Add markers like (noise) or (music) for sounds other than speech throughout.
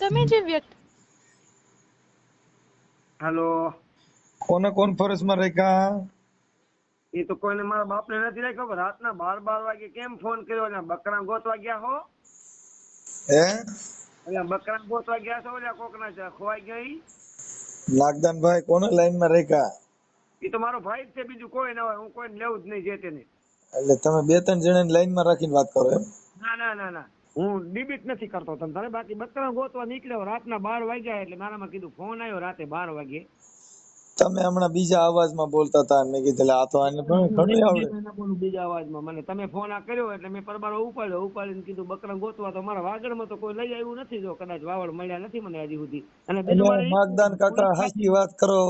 તમે જે વ્યક્તિ હેલો. કોને કોન્ફરન્સમાં રાખ્યા? એ તો કોઈને મારા બાપને નથી રાખ્યો પણ રાતના બાર બાર વાગે કેમ ફોન કર્યો? ને બકરા ગોતવા ગયા હો? હે? એટલે બકરા ગોતવા ગયા છો એટલે કોકના છે ખોવાઈ ગયા લાગદાન નાગદાનભાઈ કોને લાઈનમાં રાખ્યા? એ તો મારો ભાઈ જ છે બીજું કોઈ ના હોય હું કોઈને લેવું જ નહીં જે તેને એટલે તમે બે ત્રણ જણાને લાઈનમાં રાખીને વાત કરો એમ? ના ના ના ના. હું ડિબિટ નથી કરતો. તમ તારે બાકી બકરા ગોતવા નીકળ્યો રાતના બાર વાગ્યા એટલે મારામાં કીધું ફોન આવ્યો રાતે બાર વાગે. તમે હમણાં બીજા અવાજમાં બોલતા હતા મેં કીધું આ તો આને પણ ઘણી આવડે. બીજા અવાજમાં. મને તમે ફોન આ કર્યો એટલે મેં પરબારો ઉપાડ્યો. ઉપાડીને કીધું બકરા ગોતવા તો મારા વાગડમાં તો કોઈ લઈ આવ્યું નથી જો કદાચ વાવડ મળ્યા નથી મને હજી સુધી. અને બીજું માગદાન કાકા હાચી વાત કરો.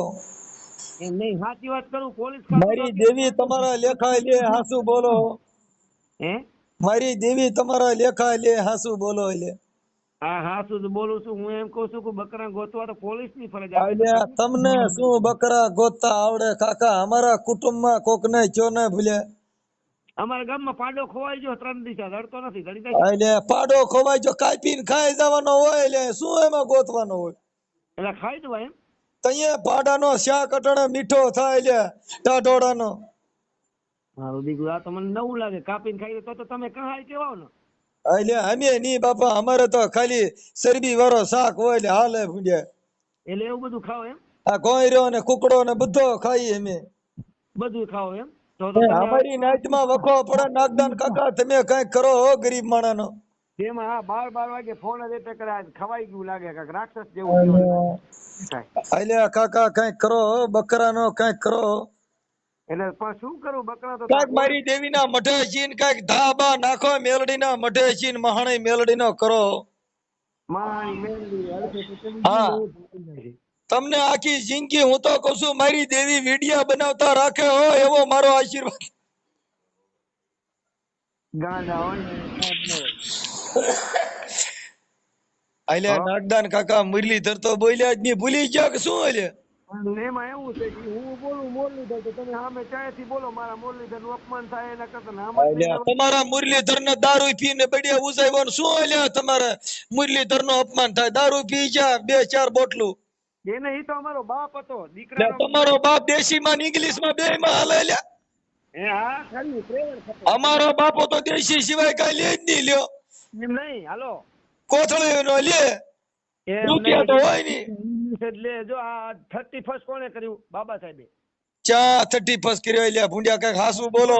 એમ નહીં સાચી વાત કરું પોલીસ મારી દેવી તમારા લેખાય લે હાસુ બોલો. હે? મારી દેવી તમારા લેખા લે હાસુ બોલો લે. હા હાસુ શું બોલું છું. હું એમ કહું છું કે બકરા ગોતવા તો પોલીસની ફરજ આવે તમને શું બકરા ગોતતા આવડે? કાકા અમારા કુટુંબમાં કોક ને કયો ને ભૂલે. અમારા ગામમાં પાડો ખોવાઈ ગયો ત્રણ દિવસ. રડતો નથી ઘડી જાય એટલે પાડો ખોવાઈ જો કાપીને ખાઈ જવાનો હોય એટલે શું એમાં ગોતવાનો હોય? એટલે ખાઈ દવા એમ. તઈએ પાડાનો શાક અટાણે મીઠો થાય એટલે ટાઢોળાનો. મારું દીકરું આ તો નવું લાગે. કાપીને ખાઈ તો તો તમે કહાય કેવાઓ ને. એટલે અમે ની બાપા અમારે તો ખાલી ચરબી વાળો શાક હોય એટલે હાલે ભૂંડે. એટલે એવું બધું ખાઓ એમ? આ કોયરો ને કુકડો ને બધો ખાઈએ અમે. બધું ખાવ એમ? તમે અમારી નાઈટમાં વખો પડે નાગદાન કાકા તમે કંઈક કરો હો ગરીબ માણાનો જેમાં હા બાર બાર વાગે ફોન જ એટલે કરે ખવાઈ ગયું લાગે કાક રાક્ષસ જેવું એટલે કાકા કંઈક કરો હો બકરાનો કઈ કરો એટલે પણ શું કરું? બકરા તો કાક મારી દેવીના મઢે જીન કાક ધાબા નાખો મેલડીના મઢે જીન મહાણી મેલડી, નો કરો હા. તમને આખી જિંદગી હું તો કઉ છું મારી દેવી વિડિયા બનાવતા રાખે હો એવો મારો આશીર્વાદ. ને અલ્યા નાગદાન કાકા મુરલીધર તો બોલ્યા જ નહીં ભૂલી ગયા કે શું અલ્યા? એમાં એવું છે કે હું બોલું મુરલીધર તો તમે સામે ચાયથી બોલો મારા મુરલીધરનું અપમાન થાય એના કરતા ને તમારા મુરલીધર ને દારૂ પીને બડિયા ઉસાવ્યો ને શું અલ્યા તમારે? મુરલીધરનું અપમાન થાય. દારૂ પી જા બે ચાર બોટલું. એને ઈ તો અમારો બાપ હતો દીકરા તમારો બાપ દેશી માં ઇંગ્લિશમાં બે માં હાલે લ્યા એ હા ખરી અમારો બાપો તો દેશી સિવાય કઈ લે જ નહીં લ્યો. એમ નહીં હાલો. કોથળી નો લે રૂપિયા તો હોય નહીં. એટલે જો આ થર્ટી ફર્સ્ટ કોને કર્યું? બાબા સાહેબે. ચા થર્ટી ફર્સ્ટ કર્યો એટલે ભૂંડિયા કંઈક હાસુ બોલો.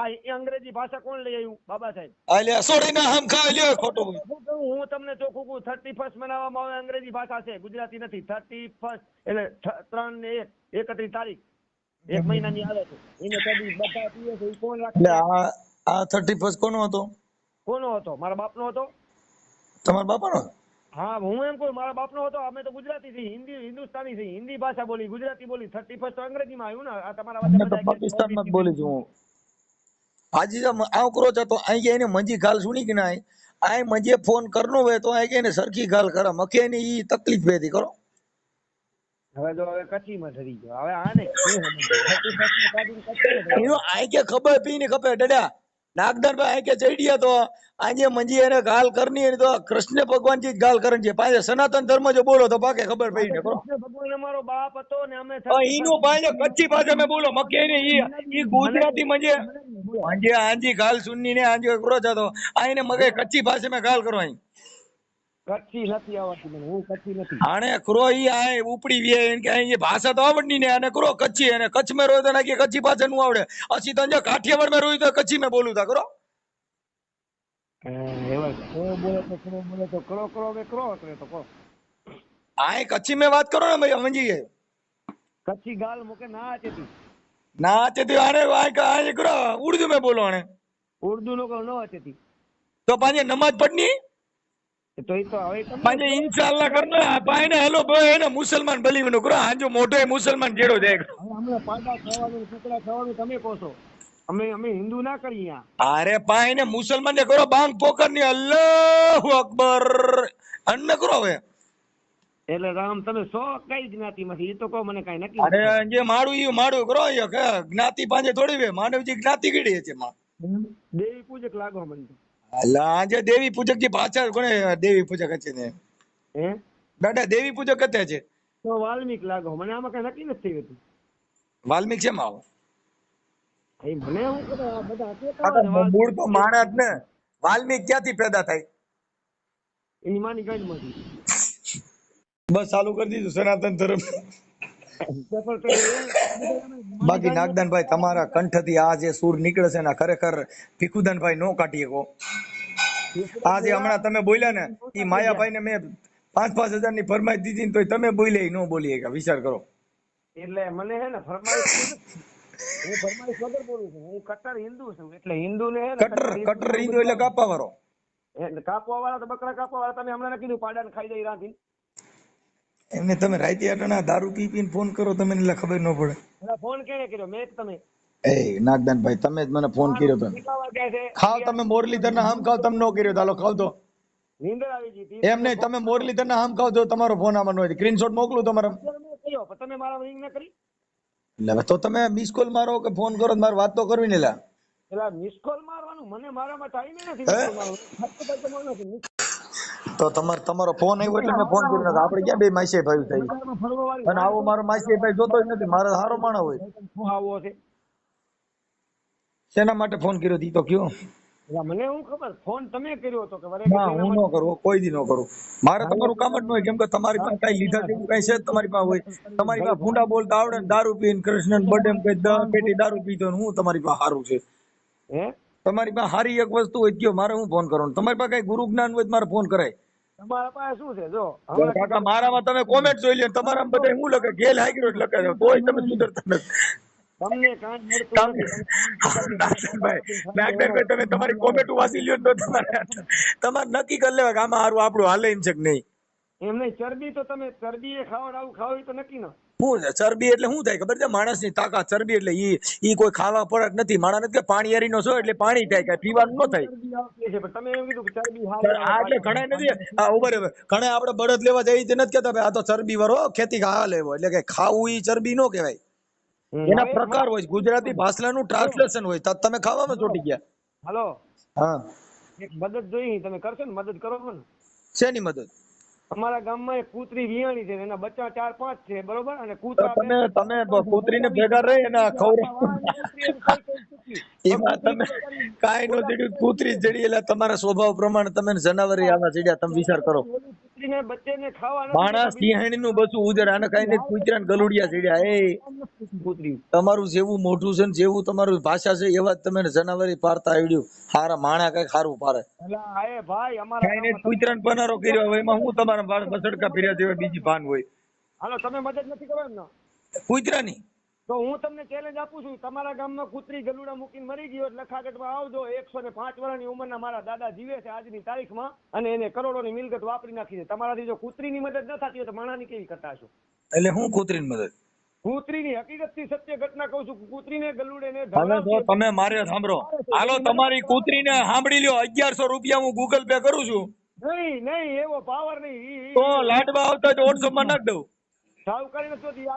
આ અંગ્રેજી ભાષા કોણ લઈ આવ્યું? બાબા સાહેબ. એટલે સોરી ના હમ ખા લ્યો ખોટું હું તમને ચોખ્ખું કહું થર્ટી ફર્સ્ટ મનાવવામાં આવે અંગ્રેજી ભાષા છે ગુજરાતી નથી. થર્ટી ફર્સ્ટ એટલે ત્રણ ને એક એકત્રીસ તારીખ. એક મહિનાની આવે છે. એને કદી બધા પીએ છે કોણ રાખે? આ આ થર્ટી ફર્સ્ટ કોનો હતો? કોનો હતો? મારા બાપનો હતો? તમારા બાપાનો? હા હું એમ કહું મારા બાપનો હતો અમે તો ગુજરાતી છીએ હિન્દી હિન્દુસ્તાની છીએ હિન્દી ભાષા બોલી ગુજરાતી બોલી થર્ટી ફર્સ્ટ અંગ્રેજીમાં આવ્યું ને આ તમારા વાત પાકિસ્તાનમાં બોલી છું હું. આજે જો આવ કરો છો તો અહીં એને મંજી ગાલ સુણી કે ના આય મંજે ફોન કરનો હોય તો આય એને સરખી ગાલ કરે. મકે ની ઈ તકલીફ ભેદી કરો. હવે જો હવે કચ્છીમાં ઠરી ગયો. હવે આને શું સમજ 31st માં કાઢીને આય કે ખબર પી ને ખબર ડડા નાગદાર કે ચડ્યા તો આજે મંજી એને ગાલ કરની તો કૃષ્ણ ભગવાનથી ગાલ કરે છે. પાસે સનાતન ધર્મ જો બોલો તો પાકે ખબર પડી ને ભગવાન અમારો બાપ હતો ને અમે પણ ભાઈ કચ્છી ભાષા મેં બોલો મકે ને ઈ ઈ ગુજરાતી મંજે હાંજી આંજી ગાલ સુનની ને આંજી કરો છો તો આઈને મગે કચ્છી ભાષા મેં ગાલ કરો અહીં કચ્છી નથી આવડતી મને હું કચ્છી નથી. આને કરો ઈ આય ઉપડી વે એને કે અહીં ભાષા તો આવડની ને આને કરો કચ્છી અને કચ્છ મે રોય તો નાખી કચ્છી ભાષા નું આવડે. અસી તો જો કાઠિયાવાડ મે રોય તો કચ્છી મે બોલું તા કરો એવા કરો બોલે તો કરો બોલે તો કરો કરો હવે કરો તો કરો આય કચ્છી મે વાત કરો ને ભાઈ સમજી ગયે. કચ્છી ગાલ મુકે ના ચેતી ના તે તું આને આય આય કરો ઉર્દુ મે બોલો આને ઉર્દુ નો કો ન ચેતી તો. પાંજે નમાજ પઢની? પાંજે ઇન્શાલ્લાહ કરનો પાઈને હેલો ભાઈ એને મુસલમાન બલીવ નો કરો. મોટો મુસલમાન જેડો જાય હવે પાડા ખાવાનું કુકડા ખાવાનું તમે કહો છો. અમે અમે હિન્દુ ના કરીએ અરે અરે પાઈને મુસલમાન ને કરો બાંગ પોકરની અલ્લાહુ અકબર. અન્ન કરો હવે. એટલે રામ તમે સો કઈ જ્ઞાતિ માંથી એ તો કહો મને કઈ નક્કી અરે. જે માડું ઈ માડું કરો જ્ઞાતિ પાંજે થોડી વે. માનવજી જ્ઞાતિ કીડી છે માં દેવી પૂજક લાગો મને આજે દેવી પૂજક જે પાછળ કોને દેવી પૂજક છે ને? હે? દાદા દેવી પૂજક કતે છે તો વાલ્મીક લાગો મને આમાં કઈ નક્કી નથી થયું વાલ્મીક છે આવો? એ મને હું બધા. મૂળ તો માણસ ને. વાલ્મીક ક્યાંથી પેદા થાય? એની માની ગાંઠમાંથી બસ ચાલુ કરી દીધું સનાતન ધર્મ. બાકી નાગદાનભાઈ તમારા કંઠથી આ જે સૂર નીકળે છે ને ખરેખર ભીખુદાનભાઈ નો કાઢી શકો. આ જે હમણાં તમે બોલ્યા ને એ માયાભાઈ ને મેં પાંચ પાંચ હજારની ફરમાઈ દીધી ને તો તમે બોલ્યા ઈ નો બોલી શક્યા. વિચાર કરો. એટલે મને હે ને ફરમાઈ. હું ફરમાઈશ વગર બોલું છું. હું કટ્ટર હિન્દુ છું. એટલે હિન્દુ ને કટ્ટર કટર હિન્દુ એટલે કાપા વાળો એટલે કાપવા વાળા તો બકરા કાપવા વાળા તમે હમણાં કીધું પાડાને ખાઈ જાય રાંધી એમને તમે રાતે અટાણા દારૂ પી પીને ફોન કરો તમે એટલે ખબર ન પડે. ફોન કેને કર્યો? મેં તમે. એ નાગદાનભાઈ તમે જ મને ફોન કર્યો તો ખાવ તમે મોરલીધર ના હામ ખાવ તમે નો કર્યો તો હાલો ખાવ તો. નીંદર આવી ગઈ એમ નહીં તમે મોરલીધર ના હામ ખાવ તો તમારો ફોન આમાં નો સ્ક્રીનશોટ મોકલું તમારા. તમે મારા રિંગ ના કરી? એટલે તો તમે મિસ કોલ મારો કે ફોન કરો મારે વાત તો કરવી ને લા. એટલે મિસ કોલ મારવાનું મને મારામાં ટાઈમ નથી. તો તમારો તમારો ફોન આવ્યો એટલે મેં ફોન કર્યો. આપણે ક્યાં બે માસી ભાઈ થઈ? અને આવો મારો માસી ભાઈ જોતો જ નથી. મારો સારો માણસ હોય. શું આવો છે શેના માટે ફોન કર્યો તી તો કયો? મને હું ખબર? ફોન તમે કર્યો હતો કે વરે હું ન કરું કોઈ દી ન કરું. મારે તમારું કામ જ ન હોય કેમ કે તમારી પાસે કઈ લીધા જેવું કઈ છે તમારી પાસે હોય. તમારી પાસે ફૂંડા બોલતા આવડે ને દારૂ પીને કૃષ્ણ બર્થડે કઈ પેટી દારૂ પીતો હું તમારી પાસે સારું છે. હે? તમારી પાસે સારી એક વસ્તુ હોય કયો મારે હું ફોન કરવાનો? તમારી પાસે કઈ ગુરુ જ્ઞાન હોય મારે ફોન કરાય. તમારા પાસે શું છે? જો કાકા મારામાં તમે કોમેન્ટ જોઈ લ્યો તમારા બધા હું લખે? ગેલ હાઈગ્રો લખે છે તોય તમે સુધરતા નથી. તમને કાંઈ મળતું તમે નાગદાનભાઈ નાગદાનભાઈ તમે તમારી કોમેન્ટ વાંચી લ્યો તો તમારે તમારે નક્કી કરી લેવા કે આમાં સારું આપણું હાલે એમ છે કે નહીં. એમ નહીં ચરબી તો તમે ચરબી એ ખાવ આવું ખાવ તો નક્કી ના. શું ચરબી એટલે શું થાય ખબર છે? માણસની તાકાત ચરબી એટલે ઈ ઈ કોઈ ખાવા પડક નથી. માણસ કે પાણી હરીનો છો એટલે પાણી થાય કાંઈ પીવાનું ન થાય. તમે એમ કીધું કે ચરબી એટલે ઘણા નથી. ઊભા ઘણા આપણે બળદ લેવા જઈએ તે નથી કહેતા ભાઈ આ તો ચરબી વાળો ખેતી ખા લેવો. એટલે કે ખાવું ઈ ચરબી નો કહેવાય. એના પ્રકાર હોય. ગુજરાતી ભાષાનું ટ્રાન્સલેશન હોય. તો તમે ખાવામાં ચોટી ગયા. હાલો. હા. એક મદદ જોઈ તમે કરશો ને મદદ કરો છો ને શેની મદદ? અમારા ગામમાં એક કૂતરી વિયાણી છે એના બચ્ચા ચાર પાંચ છે બરોબર? અને કૂતરા તમે તમે કૂતરીને ભેગા રહી અને ખવડાવ. (laughs) એમાં તમે કાંઈ નો જડ્યું કૂતરી જડી એટલે તમારા સ્વભાવ પ્રમાણે તમે જનાવરી આવા જડ્યા તમે વિચાર કરો. કૂતરીને બચ્ચેને ખાવા માણસ સિંહાણી નું બસું ઉજર આને કઈ નહીં કૂતરા ને ગલુડિયા ચડ્યા એ. તમારું જેવું મોઢું છે ને જેવું તમારું ભાષા છે એવા તમે જનાવરી પારતા આવડ્યું. હારા માણા કઈ ખારું પારે એ ભાઈ અમારા ગામમાં કૂતરા ને પનારો કર્યો હોય એમાં હું તમારા બસડકા ફેર્યા જેવા બીજી ભાન હોય? હાલો તમે મદદ નથી કરો ને ને કૂતરાની? તો હું તમને ચેલેન્જ આપું છું. તમારા ગામમાં કૂતરી ગલુડા મૂકીને મરી ગયો લખાગઢમાં આવજો. એકસો ને પાંચ વર્ષની ઉંમરના મારા દાદા જીવે છે આજની તારીખમાં અને એને કરોડોની મિલકત વાપરી નાખી છે. તમારાથી જો કૂતરીની મદદ ન થતી હોય તો માણાની કેવી કરતા છો એટલે હું કૂતરીની મદદ? કૂતરીની હકીકતથી સત્ય ઘટના કહું છું. કૂતરીને ગલુડે ને હવે જો તમે મારે સાંભળો. હાલો તમારી કૂતરીને સાંભળી લ્યો. અગિયારસો રૂપિયા હું ગૂગલ પે કરું છું. નહીં નહીં એવો પાવર નહીં. તો લાડવા આવતા જ ઓટસો માં નાખ દઉં. આ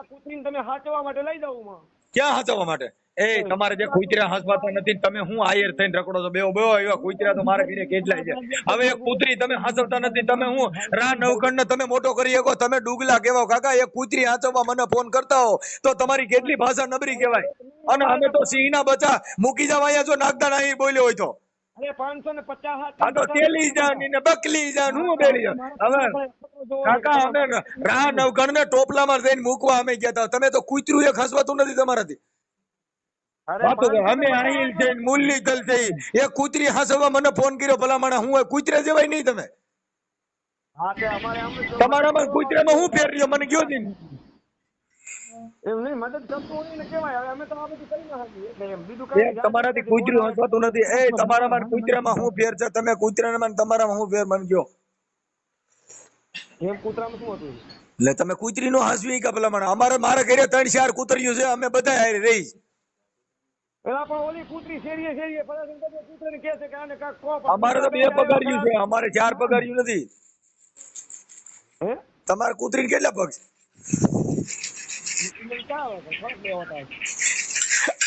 કૂતરીને તમે હાચવા માટે લઈ જાઉં માં. ક્યાં હાચવવા માટે? એ તમારે જે કૂતરા હાંસવાતા નથી તમે હું આયર થઈને રખડો છો? બેવો બેવો એવા કૂતરા તો મારા ઘરે કેટલાય છે. હવે એક કૂતરી તમે હાંસવતા નથી તમે હું રા નવખંડ ને તમે મોટો કરી શકો તમે ડુગલા કેવો કાકા એક કૂતરી હાંચવવા મને ફોન કરતા હો તો તમારી કેટલી ભાષા નબરી કહેવાય? અને અમે તો સિંહના બચા મૂકી જવા અહીંયા જો નાગદાન અહીં બોલ્યો હોય તો. અરે પાંચસો ને પચાસ આ તો તેલી જાન ને બકલી જાન હું બેડી જાન. હવે કાકા અમે રા નવખંડ ને ટોપલામાં જઈને મૂકવા અમે ગયા હતા. તમે તો કૂતરું એક હસવાતું નથી તમારાથી. અમે છે મુલ્લી તલ છે એ કૂતરી હસવા મને ફોન કર્યો ભલા માણા હું એ જવાય નહીં તમે. તમારામાં કૂતરામાં હું ફેર રહ્યો? મને કયો નહીં એમ નહીં મદદ કરતું હોય ને કેવાય હવે અમે તો આ બધું કરી ના શકીએ. એટલે એમ. બીજું કાંઈ તમારાથી કૂતરું હસવાતું નથી. એ તમારામાં કૂતરામાં હું ફેર છે? તમે કૂતરામાં તમારામાં હું ફેર મને કયો એમ કૂતરામાં શું હતું? એટલે તમે કૂતરી નો હાસવી કે ભલા માણસ અમારે મારા ઘરે ત્રણ ચાર કૂતરીઓ છે. અમે બધા હારી રહી. પેલા પણ ઓલી કૂતરી શેરીએ શેરીએ ફરે છે કહે છે કે આને કાંઈક કહો. અમારે તો બે પગાર્યું છે. અમારે ચાર પગાર્યું નથી. હે? તમારે કૂતરીને કેટલા પગ છે?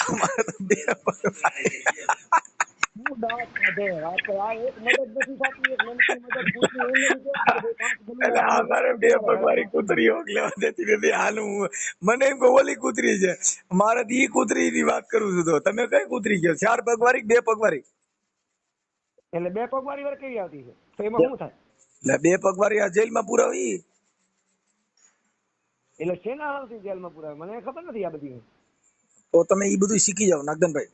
અમારે તો બે મારે કૂતરી લેવા દેતી નથી હાલું હું મને એમ કહું ઓલી કૂતરી છે મારે ઈ કૂતરી ની વાત કરું છું તો તમે કઈ કૂતરી ગયો ચાર પગવારી બે પગવારી એટલે બે પગવાળી વાર કેવી આવતી છે. તો એમાં શું થાય? એટલે બે પગવાળી આ જેલમાં પુરાવી. એટલે શેના આવતી જેલમાં પુરાવે મને ખબર નથી આ બધી. તો તમે એ બધું શીખી જાઓ નાગદનભાઈ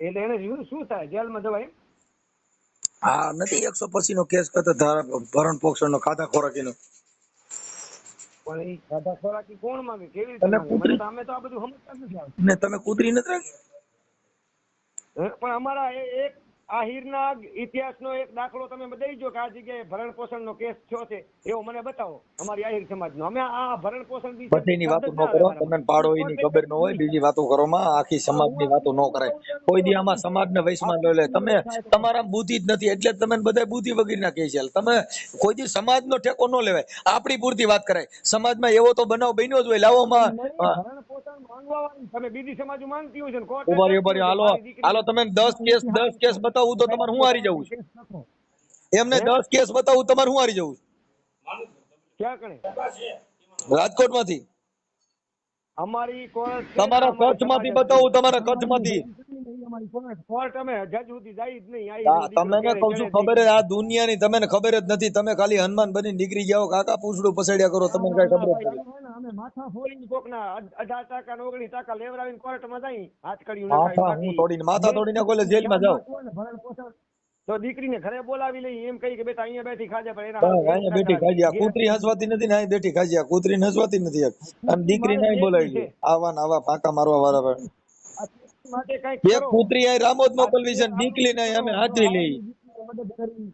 એટલે એને શું શું થાય? જેલમાં જવાય હા નથી એકસો પચીસ નો કેસ કરતો ધારા ભરણ પોષણ નો ખાધા ખોરાકીનો. પણ એ ખાધા ખોરાકી કોણ માંગે? કેવી રીતે કૂતરી- અમે તો આ બધું સમજતા નથી ને તમે કૂતરી નથી રાખી? પણ અમારા એ- આહિરના ઇતિહાસનો એક દાખલો તમે દઈ જો કે આ જગ્યાએ ભરણ પોષણનો કેસ થયો છે એવો મને બતાવો અમારી આહિર સમાજનો. અમે આ ભરણ પોષણ વિશે વાતો ન કરો તમને પાડો એની ખબર ન હોય બીજી વાતો કરો માં આખી સમાજની વાતો ન કરાય. કોઈ દી આમાં સમાજને વૈશમાં ન લે. તમે તમારા બુદ્ધિ જ નથી એટલે જ તમે બધા બુદ્ધિ વગર ના કહે છે. તમે કોઈ દી સમાજનો ઠેકો ન લેવાય. આપણી પૂરતી વાત કરાય. સમાજમાં એવો તો બનાવ બન્યો જ હોય. લાવોમાં તમે બીજી સમાજ માંગતી હોય છે. હાલો હાલો તમે કેસ કેસ બતાવું તો તમારે હું હારી જવું છે? એમને દસ કેસ બતાવું તમારે હું હારી જવું ક્યાં કણે? રાજકોટમાંથી. અમારી કોર્ટ તમારા અમારી કચ્છમાંથી બતાવું તમારા કચ્છમાંથી તમને કહું છું ખબર જ આ દુનિયાની તમને ખબર જ નથી. તમે ખાલી હનુમાન બની નીકળી જાઓ કાકા પૂછડું પસડ્યા કરો તમને કઈ ખબર નથી. માથા ફોડીને કોકના અઢાર ટકા ઓગણીસ ટકા લેવડાવીને કોર્ટમાં જાય હાથ કર્યું તોડીને માથા તોડીને કોલે જેલમાં જાઓ. તો દીકરીને ઘરે બોલાવી લઈ એમ કહી કે બેટા અહીંયા બેઠી ખાજે પણ એના અહીંયા બેઠી ખાઈ આ કૂતરી હસવાતી નથી ને અહીં બેઠી આ કૂતરી હસવાતી નથી બોલાવી આવા ને આવા ફાંકા મારવા વાળા માટે કંઈક એક. કૂતરી અહીં રામોદ મોકલવી છે ને દીકરી ને અહીં અમે હાજરી લઈ.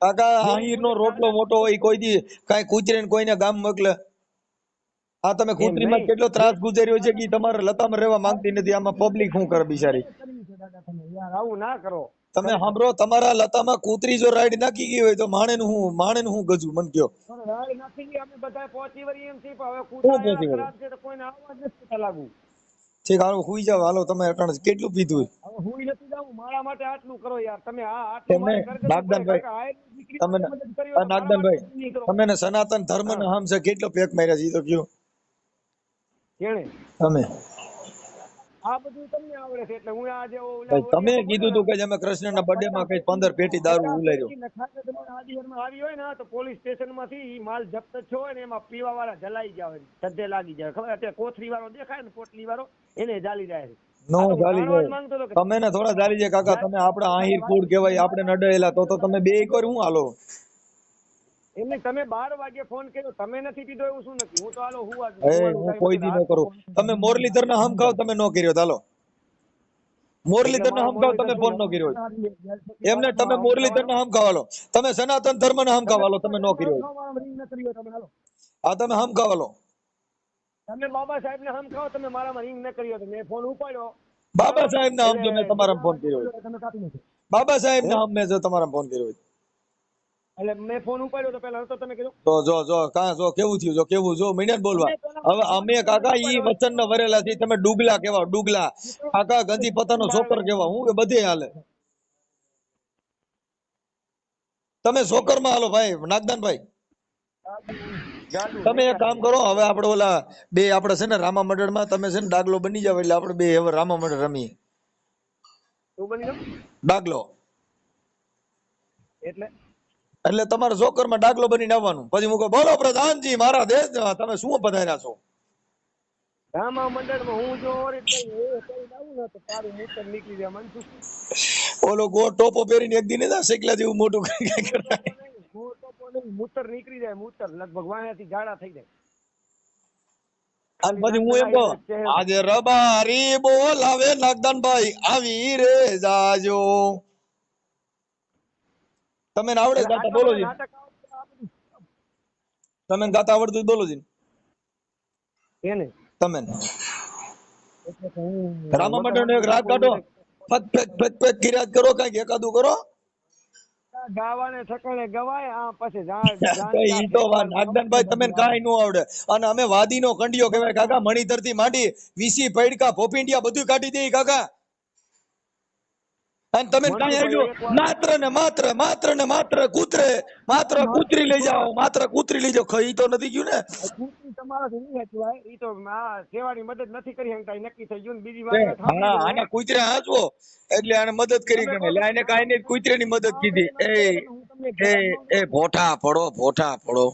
કાકા આહીર નો રોટલો મોટો હોય કોઈ દી કાંઈ કૂતરી ને કોઈને ગામ મોકલે. આ તમે કૂતરીમાં કેટલો ત્રાસ ગુજાર્યો છે કે તમારે લતામાં રહેવા માંગતી નથી આમાં પબ્લિક શું કરે બિચારી? આવું ના કરો. તમે સાંભળો તમારા લતામાં કૂતરી જો રાઈડ નાખી ગઈ હોય તો માણે નું હું માણે નું હું ગજું મન કયો? પણ નાખી ગઈ અમે બધા પહોંચી વળી એમ છીએ હવે કૂતરા શું પહોંચી એવા વળી? ખરાબ છે તો કોઈને આવવા જ નથી લાગુ. ઠીક હાલો હુઈ જાવ હાલો તમે અટાણે કેટલું પીધું હવે હુઈ નથી જાવું મારા માટે આટલું કરો યાર તમે આ આટલું તમે નાગદાનભાઈ, તમે નાગદાનભાઈ. તમે ને સનાતન ધર્મ ને હમસે કેટલો પેક માર્યા છે તો કયો? જેણે તમે. આ બધું તમને આવડે છે એટલે હું આજે ઓલા- તમે કીધું તું કે અમે કૃષ્ણના બર્થડે માં કઈ પંદર પેટી દારૂ ઉલાર્યો. આવી હોય ને તો પોલીસ સ્ટેશનમાંથી માલ જપ્ત થયો હોય ને એમાં પીવા વાળા જલાઈ જાય સદ્ધે લાગી જાય ખબર અત્યારે કોથરી વાળો દેખાય ને પોટલી વાળો એને જાલી જાય છે. નો જાલી જાય. તમે ને થોડા ચાલી જાય કાકા તમે આપડા આહીર કુળ કહેવાય આપણે નડેલા તો તો તમે બે એકવાર હું હાલો. એમને તમે બાર વાગે ફોન કર્યો તમે નથી પીધો એવું શું નથી? હું તો હાલો હું હું હું કોઈ દી ન કરું. તમે મોરલીધર ના હમ ખાવ તમે ન કર્યો હાલો મોરલીધર ના હમ ખાવ તમે ફોન ન કર્યો એમને તમે મોરલીધર ના હમ ખાવાલો તમે સનાતન ધર્મ ના હમ ખાવાલો તમે નો કર્યો કર્યો તમે આ તમે હમ ખાવાલો તમે બાબા સાહેબ ને હમ ખાવ તમે મારામાં રિંગ ન કર્યો તમે ફોન ઉપાડ્યો. બાબા સાહેબ ના હમ જો મેં તમારા ફોન કર્યો બાબા સાહેબ ના હમ મેં જો તમારા ફોન કર્યો. એટલે મેં ફોન ઉપાડ્યો તો પેલા તો તમે કીધું? તો જો જો કાં જો કેવું થયું? જો કેવું? જો મીડિયા બોલવા. હવે અમે કાકા ઈ વચન ના વરેલા છીએ તમે ડુગલા કેવા ડુગલા કાકા ગંજી પતાનો સોકર કેવા હું કે બધે હાલે. તમે સોકરમાં હાલો ભાઈ નાગદાન ભાઈ તમે એક કામ કરો હવે આપણે ઓલા બે આપણે છે ને રામા મંડળમાં તમે છે ને ડાગલો બની જાવ એટલે આપણે બે હવે રામા મંડળ રમીએ. ડાગલો. એટલે? એટલે તમારે જોકરમાં ડાકલો બનીને આવવાનું. પછી હું કહું બોલો પ્રધાનજી મારા દેશ તમે શું પધાર્યા છો? રામા મંડળમાં હું જો ઓલો ગો ટોપો પહેરીને એક દિને ના શેકલા જેવું મોટું કઈ નહીં મૂતર નીકળી જાય મૂતર. લગભગ વાયાથી જાડા થઈ જાય. અને પછી હું એમ કહું આજે રબારી બોલાવે નાગદાનભાઈ આવી રે જાજો. તમે આવડે ગાતા બોલો જી. તમે ગાતા આવડતું બોલો જી એને? તમે રામા મંડળ એક રાગ કાઢો. ફક ફક ફક ફક કિરાત કરો કંઈક એકાદું કરો. ગાવાને ઠકાણે ગવાય આ પછી જા- (laughs) જા- તો ઈ તો નાગદાનભાઈ તમે કાંઈ નો આવડે. અને અમે વાદીનો કંડિયો કહેવાય કાકા મણિધરથી માંડી વીસી પૈડકા ભોપિંડિયા બધું કાઢી દે કાકા. અને તમે માત્ર ને માત્ર માત્ર ને માત્ર કૂતરે માત્ર કૂતરી લઈ જાઓ માત્ર કૂતરી લઈ જાઓ. ખઈ તો નથી ગયું ને? તમારાથી નહીં હચવાય ઈ તો સેવાની મદદ નથી કરી શકતા. નક્કી થઈ ગયું ને બીજી વાત હા આને કૂતરે હાચવો. એટલે આને મદદ કરી ગણે. એટલે આને કૂતરેની મદદ કીધી. એ એ એ ભોઠા પડો ભોઠા પડો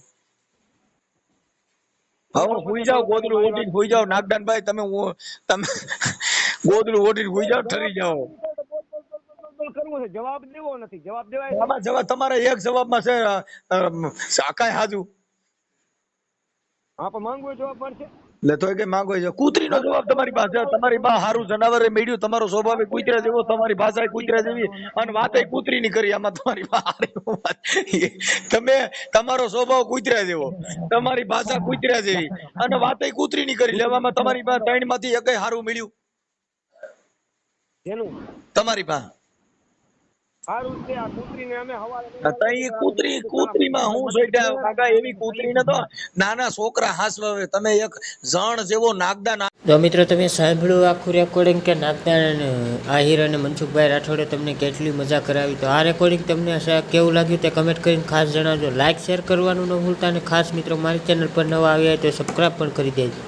હવે હુઈ જાઓ (laughs) ગોદડું ઓઢીને હુઈ જાઓ. નાગદાનભાઈ તમે તમે ગોદડું ઓઢીને સુઈ જાઓ ઠરી જાઓ. કરવું છે? જવાબ દેવો નથી. જવાબ દેવાય આમાં જવાબ તમારે એક જવાબમાં છે સાકાય હાજુ? હા પણ હોય જવાબ મળશે એટલે તો કે માંગો છે. કૂતરીનો જવાબ તમારી પાસે તમારી બા હારું જનાવરે મેળ્યું. તમારો સ્વભાવ કૂતરા જેવો તમારી ભાષા કૂતરા જેવી. અને વાત કૂતરીની કરી. આમાં તમારી બા હારી વાત. તમે તમારો સ્વભાવ કૂતરા જેવો. તમારી ભાષા કૂતરા જેવી. અને વાતે કૂતરીની કરી. લેવામાં તમારી પાસે ત્રણમાંથી એકય હારું મળ્યું. તમારી પાસે સારું છે આ કૂતરીને અમે હવારે તઈ કૂતરી કૂતરીમાં હું સોઈટા કાકા એવી કૂતરી તો નાના છોકરા હાસવે તમે એક જણ જેવો નાગદા તો મિત્રો તમે સાંભળ્યું આખું રેકોર્ડિંગ કે નાગદા અને આહિર અને મનસુખભાઈ રાઠોડે તમને કેટલી મજા કરાવી તો આ રેકોર્ડિંગ તમને કેવું લાગ્યું તે કમેન્ટ કરીને ખાસ જણાવજો. લાઇક શેર કરવાનું ન ભૂલતા અને ખાસ મિત્રો મારી ચેનલ પર નવા આવ્યા તો સબસ્ક્રાઈબ પણ કરી દેજો.